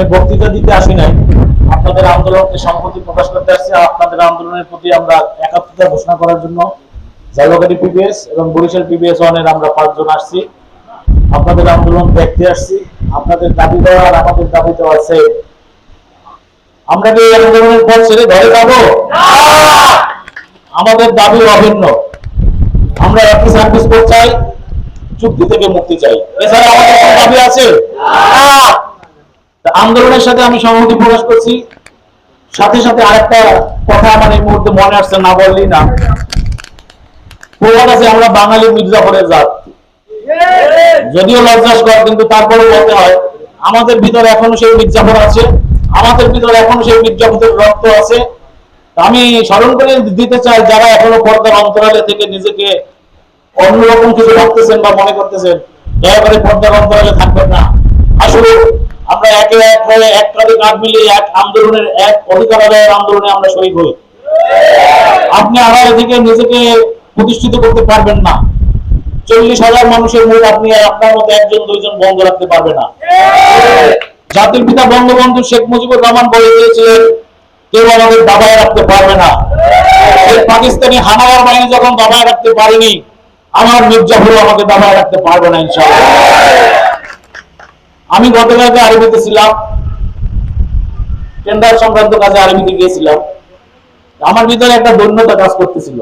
আমি বক্তৃতা দিতে আসি নাই। আপনাদের আন্দোলনকে সম্মতি প্রকাশ করতে আসছি আপনাদের আন্দোলনের প্রতি আমরা একাত্মতা ঘোষণা করার জন্য জালুয়াগাড়ি পিবিএস এবং বরিশাল পিবিএস ওয়ানের আমরা পাঁচজন আসছি। আপনাদের আন্দোলন দেখতে আসছি। আপনাদের দাবি দেওয়া আর আমাদের দাবি দেওয়া সেম আমরা কি এই আন্দোলনের পর ছেড়ে ঘরে যাব? আমাদের দাবি অভিন্ন। আমরা একই সার্ভিস কোড চাই চুক্তি থেকে মুক্তি চাই। এছাড়া আমাদের দাবি আছে? তা আন্দোলনের সাথে আমি সংহতি প্রকাশ করছি। সাথে সাথে আরেকটা কথা আমার এই মুহূর্তে মনে আসছে, না বললেই না। প্রবাদ আছে, আমরা বাঙালি মির্জাফরের জাত। যদিও লজ্জাস্কর কিন্তু তারপরে বলতে হয়, আমাদের ভিতরে এখনও সেই মির্জাফর আছে, আমাদের ভিতরে এখনও সেই মির্জাফরের রক্ত আছে। আমি স্মরণ করে দিতে চাই, যারা এখনও পর্দার অন্তরালে থেকে নিজেকে অন্যরকম কিছু ভাবতেছেন বা মনে করতেছেন, দয়া করে পর্দার অন্তরালে থাকবেন না। আসলে আমরা একে এক হয়ে এক কাঁধে কাঁধ মিলিয়ে এক আন্দোলনের এক অধিকার আদায়ের আন্দোলনে আমরা শহীদ হই। আপনি আড়াই এদিকে নিজেকে প্রতিষ্ঠিত করতে পারবেন না। চল্লিশ হাজার মানুষের মুখ আপনি আপনার মতো একজন, দুইজন বন্ধ রাখতে পারবে না। জাতির পিতা বঙ্গবন্ধু শেখ মুজিবুর রহমান বলে দিয়েছিলেন, কেউ আমাদের দাবায় রাখতে পারবে না। পাকিস্তানি হানাওয়ার বাহিনী যখন দাবায় রাখতে পারেনি, আমার মির্জাফর আমাকে দাবায় রাখতে পারবে না, ইনশাআল্লাহ। আমি গতকালকে আরবিতে ছিলাম টেন্ডার সংক্রান্ত কাজে আরবিতে গিয়েছিলাম। আমার ভিতরে একটা দৈন্যতা কাজ করতেছিল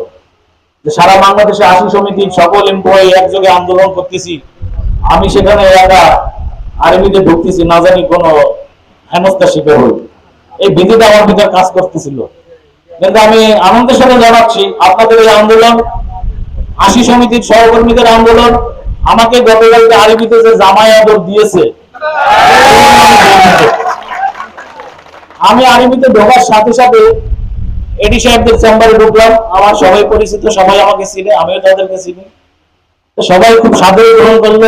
যে সারা বাংলাদেশে আশি সমিতির সকল এমপ্লয়ি একযোগে আন্দোলন করতেছি। আমি সেখানে একা আরবিতে ঢুকতেছি, না জানি কোন হেনস্থা শিখে হই। এই বিধিটা আমার ভিতরে কাজ করতেছিল। কিন্তু আমি আনন্দের সাথে জানাচ্ছি, আপনাদের এই আন্দোলন, আশি সমিতির সহকর্মীদের আন্দোলন, আমাকে গতকালকে আরবিতে যে জামাই আদর দিয়েছে আমি আরবিতে ঢোকার সাথে সাথে এডি সাহেবদের চেম্বারে ঢুকলাম। আমার সবাই পরিচিত, সবাই আমাকে চিনে, আমিও তাদেরকে চিনি। সবাই খুব সাদরে গ্রহণ করল।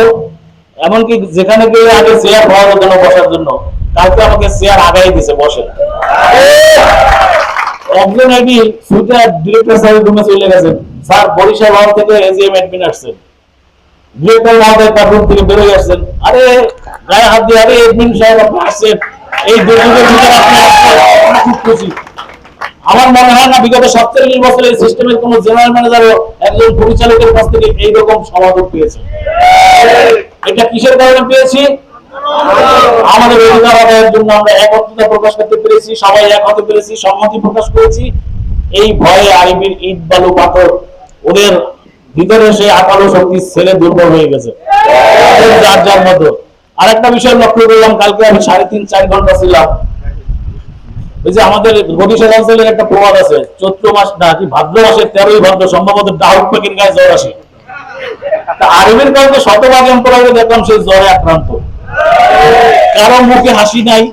এমনকি যেখানে গিয়ে আগে চেয়ার যেত না বসার জন্য, কালকে আমাকে চেয়ার আগাই দিছে বসে। একজন এডি সুইটার ডিরেক্টর সাহেব রুমে চলে গেছেন। স্যার, বরিশাল হল থেকে এজিএম অ্যাডমিন আসছেন। গায়ে পরিচালকের কাছ থেকে এইরকম সমাধান পেয়েছে। এটা কিসের কারণে পেয়েছি? আমাদের অধিকার আদায়ের জন্য আমরা একত্রতা প্রকাশ করতে পেরেছি, সবাই এক হতে পেরেছি, সম্মতি প্রকাশ করেছি। এই ভয়ে আইবির ইট, বালু, পাথর ওদের ভিতরে সেই আকালো শক্তি ছেলে দুর্বল হয়ে গেছে। যার যার মতো। আরেকটা বিষয় লক্ষ্য করলাম, কালকে আমি সাড়ে তিন, চার ঘণ্টা ছিলাম। ওই যে আমাদের বরিশাল অঞ্চলের একটা প্রবাদ আছে, চৈত্র মাস না, কি ভাদ্র মাসের তেরোই ভাদ্র, সম্ভবত ডাহুক পাখির গায়ে জ্বর আসে। আরবের কারণে শতভাগ এম্পলারে দেখলাম সেই জ্বরে আক্রান্ত। কারও মুখে হাসি নাই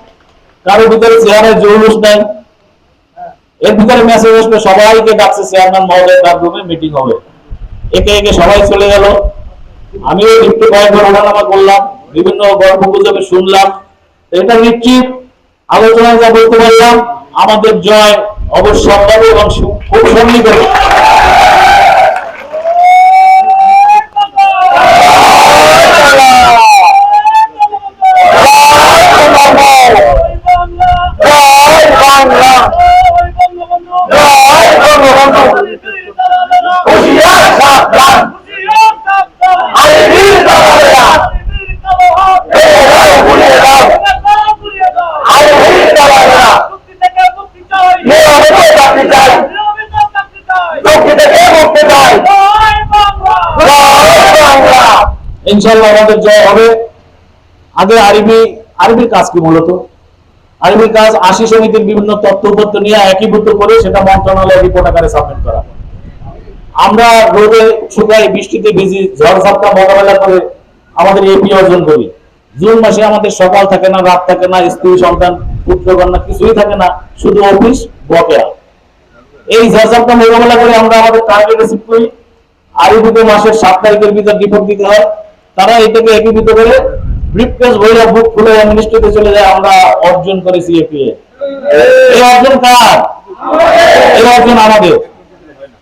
কারও ভিতরে চেহারায় জৌলুস নাই। এর ভিতরে মেসেজ আসবে, সবাইকে ডাকছে চেয়ারম্যান মহোদয়, তার রুমে মিটিং হবে। একে একে সবাই চলে গেল। আমিও একটু কয়েকবার ওঠানামা করলাম, বিভিন্ন গল্প গুজবে শুনলাম। এটা নিশ্চিত, আলোচনায় যা বলতে পারলাম, আমাদের জয় অবশ্যম্ভাবী এবং খুব সন্নিহিত ইনশাল্লাহ আমাদের জয় হবে। আগে আরবি, আরবির কাজ কি মূলত? আরবির কাজ আশি সমিতির বিভিন্ন তথ্যপত্র নিয়ে একীভূত করে সেটা মন্ত্রণালয় রিপোর্ট আকারে সাবমিট করা। আমরা রোদে শুকাই বৃষ্টিতে ভিজি ঝড় ঝাপটা মোকাবেলা করে আমাদের এপি অর্জন করি। জুন মাসে আমাদের সকাল থাকে না, রাত থাকে না, স্ত্রী সন্তান, পুত্র কন্যা কিছুই থাকে না, শুধু অফিস, বকেয়া। এই ঝড় ঝাপটা মোকাবেলা করে আমরা আমাদের টার্গেট রিসিভ করি। আরবিতে মাসের সাত তারিখের ভিতর রিপোর্ট দিতে হয়। তারা এটাকে একীভূত করে ব্রিফকেস বইরা বুক খুলে মিনিস্ট্রিতে চলে যায়, আমরা অর্জন করেছি এপিএ এই অর্জন কার? এই অর্জন আমাদের।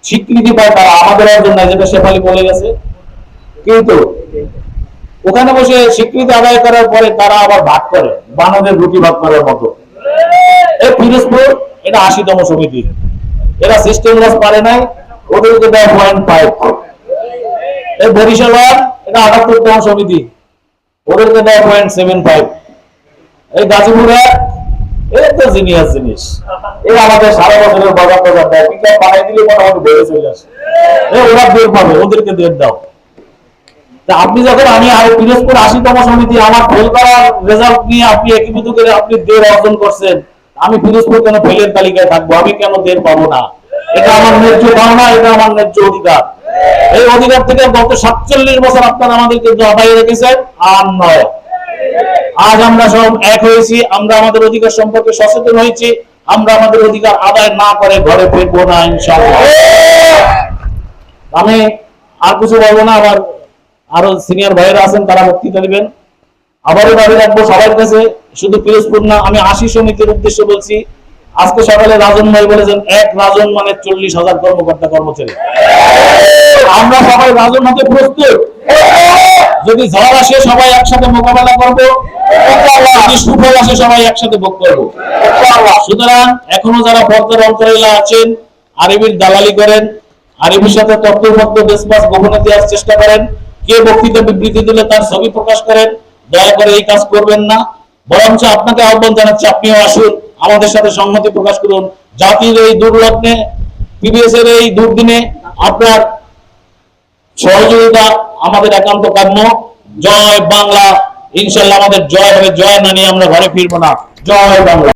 স্বীকৃতি পায় তারা, আমাদের অর্জন নাই, যেটা শেফালি বলে গেছে। কিন্তু ওখানে বসে স্বীকৃতি আদায় করার পরে তারা আবার ভাগ করে বানদের রুটি ভাগ করার মতো। এই পিরোজপুর, এটা আশিতম সমিতি। এরা সিস্টেম পারে নাই, ওদেরকে দেয় পয়েন্ট ফাইভ এই বরিশাল এটা আটাত্তরতম সমিতি। ওদেরকে দেয় পয়েন্ট সেভেন ফাইভ এই গাজীপুর তো জিনিয়াস জিনিস। আমাদের সারা বছরের বাজার বাজার দেয়। বেড়ে চলে আসে। ওরা পাবে, ওদেরকে দাও। তা আপনি যখন আমি আর পিরোজপুর আশিতম সমিতি, আমার ফেল করার রেজাল্ট নিয়ে আপনি একীভূত করে আপনি দেড় অর্জন করছেন, আমি পিরোজপুর কেন ফেলের তালিকায় থাকব। আমি কেন দেড় পাবো না? এটা আমার ন্যায্য পাওনা এটা আমার ন্যায্য অধিকার। এই অধিকার থেকে গত সাতচল্লিশ বছর আপনারা আমাদেরকে দবাই রেখেছেন। আর নয়, আজ আমরা সব এক হয়েছি, আমরা আমাদের অধিকার সম্পর্কে সচেতন হয়েছি, আমরা আমাদের অধিকার আদায় না করে ঘরে ফিরবো না, ইনশাআল্লাহ। আমি আর কিছু বলব না আমার আরও সিনিয়র ভাইয়েরা আছেন, তারা বক্তৃতা দিবেন। আবারও দাবি রাখব সবার কাছে, শুধু পিরোজপুর না, আমি আশি সমিতির উদ্দেশ্যে বলছি আজকে সকালে রাজন ভাই বলেছেন, এক রাজন মানে চল্লিশ হাজার কর্মকর্তা, কর্মচারী। আমরা সবাই রাজন হতে প্রস্তুত। যদি ঝড় আসে, সবাই একসাথে মোকাবেলা করব। সুফল আসে, সবাই একসাথে ভোগ করব। সুতরাং এখনও যারা পর্দার অন্তরাইলা আছেন, আরবির দালালি করেন, আরবির সাথে তথ্যপত্র দেশবাস গোপনে দেওয়ার চেষ্টা করেন, কে বক্তৃতা বিবৃতি দিলে তার ছবি প্রকাশ করেন, দয়া করে এই কাজ করবেন না। বরঞ্চ আপনাকে আহ্বান জানাচ্ছি, আপনিও আসুন। আমাদের সাথে সংহতি প্রকাশ করুন। জাতির এই দুর্লগ্নে পিবিএস এর এই দুর্দিনে আপনার সহযোগিতা আমাদের একান্ত কাম্য। জয় বাংলা। ইনশাল্লাহ আমাদের জয় হবে। জয় না নিয়ে আমরা ঘরে ফিরবো না। জয় বাংলা।